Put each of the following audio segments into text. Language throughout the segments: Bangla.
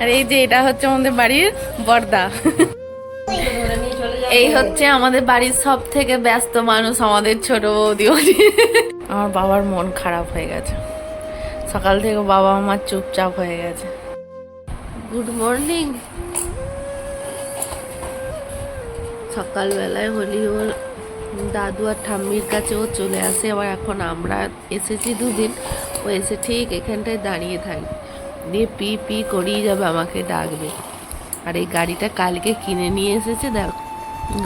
আর এই যে এটা হচ্ছে আমাদের বাড়ির বর্দা। এই হচ্ছে আমাদের বাড়ির সব থেকে ব্যস্ত মানুষ আমাদের ছোট বৌদি। আমার বাবার মন খারাপ হয়ে গেছে। সকাল থেকে বাবা আমার চুপচাপ হয়ে গেছে। Good morning. সকালবেলায় হলি ওর দাদু আর ঠাম্মির কাছে ও চলে আসে। আবার এখন আমরা এসেছি দুদিন। ও এসে ঠিক এখানটায় দাঁড়িয়ে থাকবে দিয়ে পি পি করেই যাবে, আমাকে ডাকবে। আর এই গাড়িটা কালকে কিনে নিয়ে এসেছে, দেখ।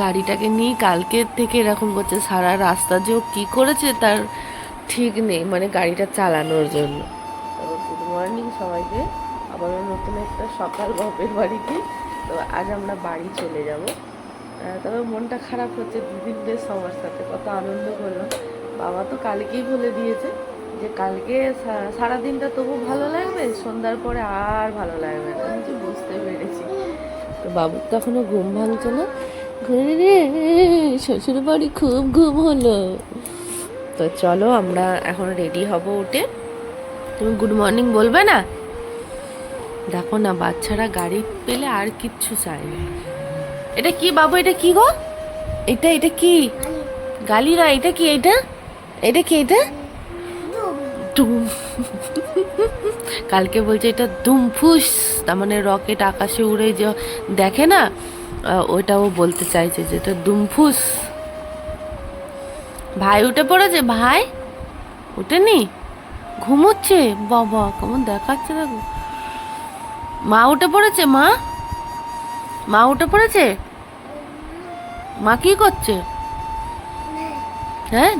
গাড়িটাকে নিয়ে কালকে থেকে এরকম করছে, সারা রাস্তা যে ও কী করেছে তার ঠিক নেই মানে গাড়িটা চালানোর জন্য। গুড মর্নিং সবাইকে। আবারও নতুন একটা সকাল বাপের বাড়িতে। তো আজ আমরা বাড়ি চলে যাব। তবে মনটা খারাপ হচ্ছে, দুদিন বেশ সবার সাথে কত আনন্দ করলাম বাবা তো কালকেই বলে দিয়েছে। যে কালকে সারাদিনটা তবু ভালো লাগবে? সন্ধ্যার পরে আর ভালো লাগবে না। আমি বুঝতে পেরেছি। তো বাবুর তো এখনও ঘুম ভাঙছে না। ঘুরে রে, শ্বশুর বাড়ি খুব ঘুম হলো। তো চলো আমরা এখন রেডি হব উঠে। তুমি গুড মর্নিং বলবে না? দেখো না, বাচ্চারা গাড়ি পেলে আর কিচ্ছু চায় না। এটা কি বাবু, এটা কি গো? এটা এটা কি? গালি না, এটা কি, এটা? এটা কি, এটা? কালকে বলছে এটা দুমফুস তার মানে রকেট আকাশে উড়ে যে দেখে না আহ, ওইটা ও বলতে চাইছে যে এটা দুমফুস। ভাই উঠে পড়েছে? ভাই? উঠেনি ঘুমোচ্ছে? বাবা কেমন দেখাচ্ছে দেখো মা উঠে পড়েছে? মা? মা উঠে পড়েছে? মা কি করছে? হ্যাঁ?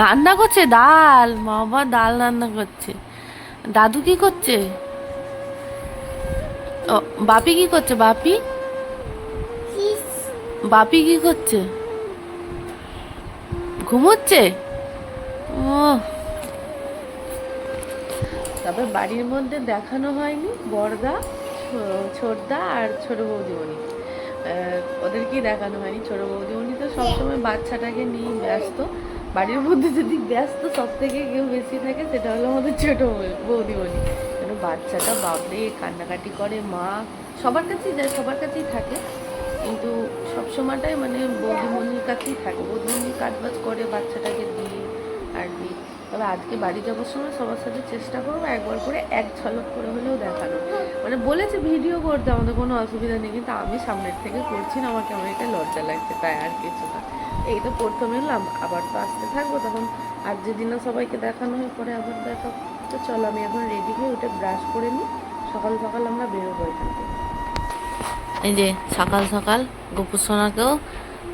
রান্না করছে? ডাল। মা বাবা, ডাল রান্না করছে। দাদু কি করছে? ও, বাপি কি করছে? বাপি? বাপি কি করছে? ঘুমোচ্ছে? ও তবে বাড়ির মধ্যে দেখানো হয়নি। বড়দা ছোটদা আর ছোট বৌদিমণি। ওদেরকেই দেখানো হয়নি। ছোট বৌদিমণি তো সবসময় বাচ্চাটাকে নিয়ে ব্যস্ত। বাড়ির মধ্যে যদি ব্যস্ত সব থেকে কেউ বেশি থাকে, সেটা হলো আমাদের ছোট বৌদি বলি কেন বাচ্চাটা বাপরে, কান্নাকাটি করে মা। সবার কাছেই যায়, সবার কাছেই থাকে। কিন্তু সব সময়টাই মানে বৌদিমণির কাছেই থাকে। বৌদিমণি কাজবাজ করে বাচ্চাটাকে দিয়ে আর দিই তবে আজকে বাড়ি যাওয়ার সময় সবার সাথে চেষ্টা করব একবার করে এক ঝলক করে হলেও দেখানো। মানে বলেছে ভিডিও করতে আমাদের কোনো অসুবিধা নেই কিন্তু আমি সামনের থেকে করছি না আমার কেমন একটা লজ্জা লাগছে তাই আর কিছু না। এই তো প্রথমে এলাম আবার তো আসতে থাকব তখন। আর যেদিনও সবাইকে দেখানো হয় পরে আবার দেখা তো চলো আমি এখন রেডি হয়ে উঠে ব্রাশ করে নিই। সকাল সকাল আমরা বেরোবো এখান থেকে। এই যে সকাল সকাল গোপুর সোনাকেও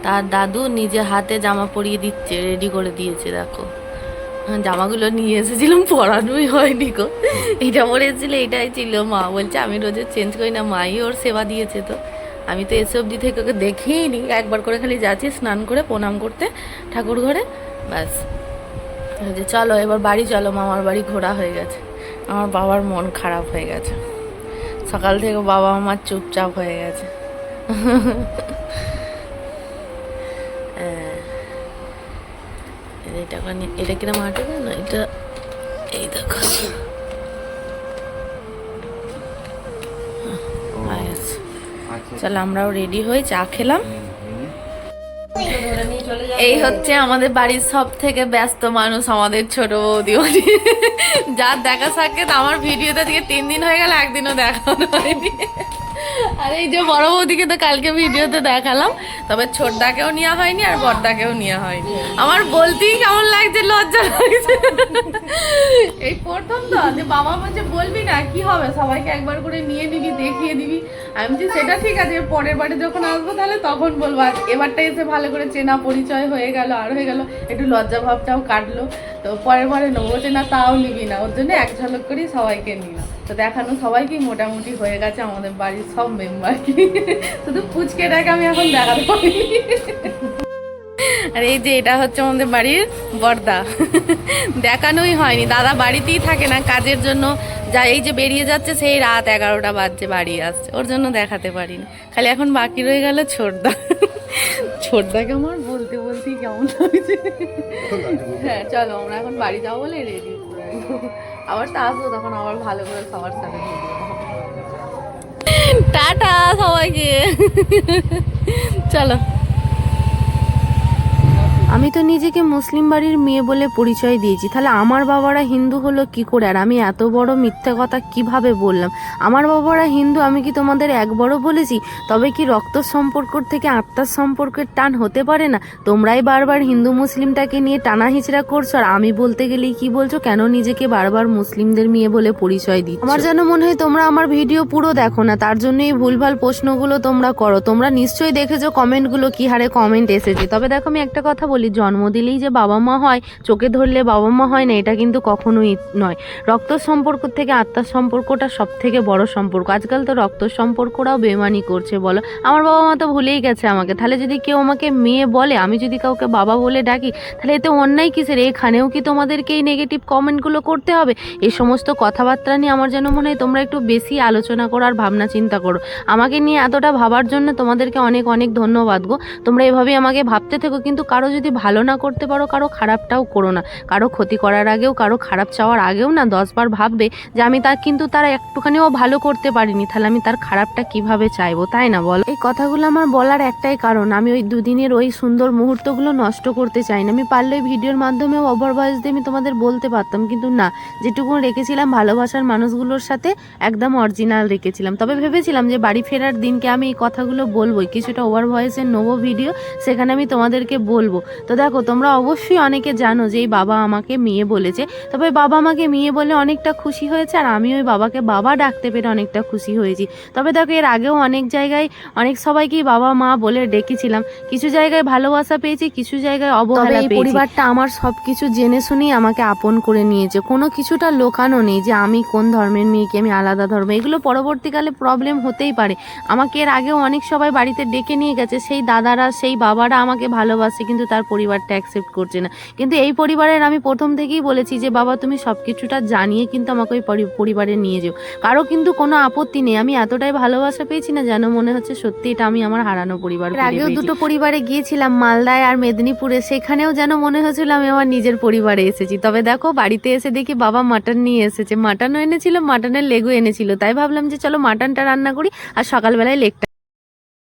তার দাদু নিজে হাতে জামা পরিয়ে দিচ্ছে রেডি করে দিয়েছে দেখো। হ্যাঁ, জামাগুলো নিয়ে এসেছিলাম, পরানোই হয়নি গো। এটা পরে এসেছিল এইটাই ছিল। মা বলছে, আমি রোজে চেঞ্জ করি না, মাই ওর সেবা দিয়েছে তো। আমি তো এসে অবধি থেকে ওকে দেখেই নি। একবার করে খালি যাচ্ছি, স্নান করে, প্রণাম করতে, ঠাকুর ঘরে, ব্যাস। যে চলো, এবার বাড়ি চলো, মামার বাড়ি ঘোরা হয়ে গেছে। আমার বাবার মন খারাপ হয়ে গেছে। সকাল থেকে বাবা আমার চুপচাপ হয়ে গেছে। হ্যাঁ। এটা ওখানে এটা কিরম না এটা এই দেখো। হয়ে গেছে। আমরাও রেডি হয়ে চা খেলাম। এই হচ্ছে আমাদের বাড়ির সব থেকে ব্যস্ত মানুষ, আমাদের ছোট বৌদি। ওদি। যার দেখা সাক্ষাৎ, আমার ভিডিওতে আজকে তিন দিন হয়ে গেল, একদিনও দেখানো হয়নি। আর এই যে বড় বৌদিকে তো কালকে ভিডিওতে দেখালাম, তবে ছোটদাকেও নেওয়া হয়নি আর বড়দাকেও নেওয়া হয়নি। আমার বলতেই কেমন লাগছে, লজ্জা লাগছে। এই প্রথম তো, যে বাবা বলছে, বলবি না, কি হবে? সবাইকে একবার করে নিয়ে নিবি, দেখিয়ে দিবি। আমি বলছি, সেটা ঠিক আছে, পরের বারে যখন আসব তাহলে তখন বলব। আর এবারটা এসে ভালো করে চেনা পরিচয় হয়ে গেল, আর হয়ে গেল, একটু লজ্জা ভাবটাও কাটলো। তো পরের পরে নেব যে না, তাও নিবি না। ওর জন্য এক ঝলক করেই সবাইকে নিলাম। তো দেখানো সবাইকেই মোটামুটি হয়ে গেছে, আমাদের বাড়ির সব মেম্বার কি। শুধু পুচকেটাকে আমি এখন দেখাতে পারিনি। আর এই যে এটা হচ্ছে আমাদের বাড়ির বর্দা। দেখানোই হয়নি, দাদা বাড়িতেই থাকে না, কাজের জন্য যা এই যে বেরিয়ে যাচ্ছে, সেই রাত এগারোটা বাজছে, বাড়ি আসছে। ওর জন্য দেখাতে পারিনি। খালি এখন বাকি রয়ে গেল ছোটদা। ছোটদাকে আমার বলতে কেমন লাগছে? হ্যাঁ চলো আমরা এখন বাড়ি যাব বলে রেডি আবার তো আসব তখন আবার ভালো করে সবার সাথে টাটা সবাইকে। চলো। আমি তো নিজেকে মুসলিম বাড়ির মেয়ে বলে পরিচয় দিয়েছি। তাহলে আমার বাবারা হিন্দু হলো কি করে? আর আমি এত বড় মিথ্যা কথা কীভাবে বললাম? আমার বাবারা হিন্দু, আমি কি তোমাদের একবারও বলেছি? তবে কি রক্ত সম্পর্ক থেকে আত্মার সম্পর্কের টান হতে পারে না? তোমরাই বারবার হিন্দু মুসলিমটাকে নিয়ে টানা হিচড়া করছ, আর আমি বলতে গেলেই কি বলছো? কেন নিজেকে বারবার মুসলিমদের মেয়ে বলে পরিচয় দিই আমার যেন মনে হয় তোমরা আমার ভিডিও পুরো দেখো না, তার জন্যই ভুলভাল প্রশ্নগুলো তোমরা করো। তোমরা নিশ্চয়ই দেখেছ কমেন্টগুলো, কি হারে কমেন্ট এসেছে। তবে দেখো, আমি একটা কথা বলি। জন্ম দিলেই যে বাবা মা হয়, চোখে ধরলে বাবা মা হয় না, এটা কিন্তু কখনোই নয়। রক্ত সম্পর্ক থেকে আত্মার সম্পর্কটা সব থেকে বড় সম্পর্ক। আজকাল তো রক্ত সম্পর্করাও বেমানি করছে, বলো। আমার বাবা মা তো ভুলেই গেছে আমাকে। তাহলে যদি কেউ আমাকে মেয়ে বলে, আমি যদি কাউকে বাবা বলে ডাকি, তাহলে এতে অন্যায় কিসের? এখানেও কি তোমাদেরকে এই নেগেটিভ কমেন্টগুলো করতে হবে? এই সমস্ত কথাবার্তা নিয়ে আমার যেন মনে হয় তোমরা একটু বেশি আলোচনা করো আর ভাবনা চিন্তা করো। আমাকে নিয়ে এতটা ভাবার জন্য তোমাদেরকে অনেক অনেক ধন্যবাদ গো। তোমরা এভাবেই আমাকে ভাবতে থেকো, কিন্তু কারও যদি ভালো না করতে পারো, কারও খারাপটাও করো না। কারও ক্ষতি করার আগেও, কারও খারাপ চাওয়ার আগেও না দশবার ভাববে যে আমি তার, কিন্তু তার একটুখানিও ভালো করতে পারিনি। তাহলে আমি তার খারাপটা কীভাবে চাইব, তাই না বলো? এই কথাগুলো আমার বলার একটাই কারণ, আমি ওই দুদিনের ওই সুন্দর মুহূর্তগুলো নষ্ট করতে চাই না। আমি পারলে ভিডিওর মাধ্যমে ওভার ভয়েস দিয়ে আমি তোমাদের বলতে পারতাম, কিন্তু না। যেটুকু রেখেছিলাম ভালোবাসার মানুষগুলোর সাথে একদম অরিজিনাল রেখেছিলাম। তবে ভেবেছিলাম যে বাড়ি ফেরার দিনকে আমি এই কথাগুলো বলবোই। কিছুটা ওভার ভয়েসের নেব ভিডিও সেখানে আমি তোমাদেরকে বলব। তো দেখো তোমরা অবশ্যই অনেকে জানো যে এই বাবা আমাকে মেয়ে বলেছে। তবে বাবা আমাকে মেয়ে বলে অনেকটা খুশি হয়েছে আর আমি ওই বাবাকে বাবা ডাকতে পেরে অনেকটা খুশি হয়েছি। তবে দেখো এর আগেও অনেক জায়গায় অনেক সবাইকেই বাবা মা বলে ডেকেছিলাম। কিছু জায়গায় ভালোবাসা পেয়েছি কিছু জায়গায় অবহেলা পেয়েছি। পরিবারটা আমার সবকিছু জেনে শুনেই আমাকে আপন করে নিয়েছে। কোনো কিছুটা লোকানো নেই যে আমি কোন ধর্মের মেয়ে কি আমি আলাদা ধর্ম। এগুলো পরবর্তীকালে প্রবলেম হতেই পারে। আমাকে এর আগেও অনেক সবাই বাড়িতে ডেকে নিয়ে গেছে সেই দাদারা সেই বাবারা আমাকে ভালোবাসে কিন্তু তার পরিবারটা অ্যাকসেপ্ট করছে না। কিন্তু এই পরিবারের আমি প্রথম থেকেই বলেছি যে বাবা তুমি সব কিছুটা জানিয়ে কিন্তু আমাকে ওই পরিবারে নিয়ে যেও। কারও কিন্তু কোনো আপত্তি নেই। আমি এতটাই ভালোবাসা পেয়েছি না যেন মনে হচ্ছে সত্যি এটা আমি আমার হারানো পরিবার আগেও দুটো পরিবারে গিয়েছিলাম মালদায় আর মেদিনীপুরে। সেখানেও যেন মনে হয়েছিল আমি আমার নিজের পরিবারে এসেছি। তবে দেখো বাড়িতে এসে দেখি বাবা মাটন নিয়ে এসেছে। মাটনও এনেছিল মাটনের লেগও এনেছিল। তাই ভাবলাম যে চলো মাটনটা রান্না করি আর সকালবেলায় লেগটা